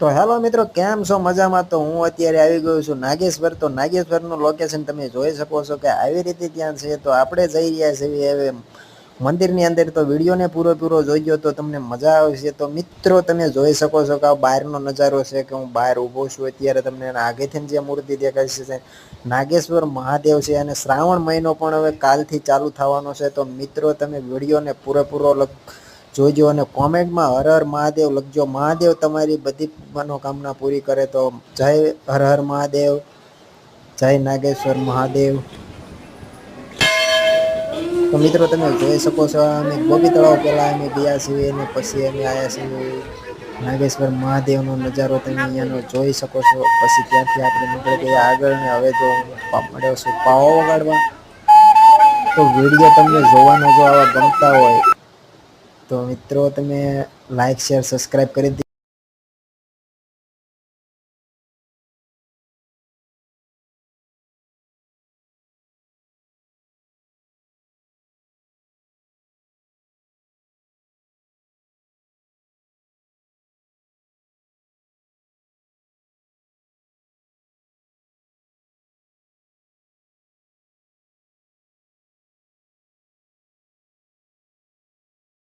તો હેલો મિત્રો, કેમ છો? મજામાં? તો હું અત્યારે આવી ગયો છું નાગેશ્વર. તો નાગેશ્વરનું લોકેશન તમે જોઈ શકો છો કે આવી રીતે ત્યાં છે. તો આપણે જઈ રહ્યા છીએ હવે મંદિરની અંદર. તો વિડીયોને પૂરો પૂરો જોઈજો તો તમને મજા આવશે. તો મિત્રો, તમે જોઈ શકો છો કે આ બહારનો નજારો છે કે હું બહાર ઊભો છું. અત્યારે તમને આગેથી જે મૂર્તિ દેખાય છે, નાગેશ્વર મહાદેવ છે અને શ્રાવણ મહિનો પણ હવે કાલથી ચાલુ થવાનો છે. તો મિત્રો, તમે વિડીયોને પૂરેપૂરો લગ જોઈજો અને કોમેન્ટમાં હર હર મહાદેવ લખજો. મહાદેવ તમારી બધી મનોકામના પૂરી કરે તો જય હર હર મહાદેવ, જય નાગેશ્વર મહાદેવ. તો મિત્રો તમે જોઈ શકો છો, અમે ગોપી તળાવ પહેલાં અમે ગયા છીએ અને પછી અમે આવ્યા છીએ નાગેશ્વર મહાદેવનો નજારો તમે અહીંયાનો જોઈ શકો છો. પછી ત્યાંથી આપણે નીકળી ગયા આગળ ને હવે જો મળ્યો છું પાવો વગાડવા તો વીડિયો તમને જોવાના જો આવા ગમતા હોય તો મિત્રો તમે લાઈક શેર સબસ્ક્રાઈબ કરી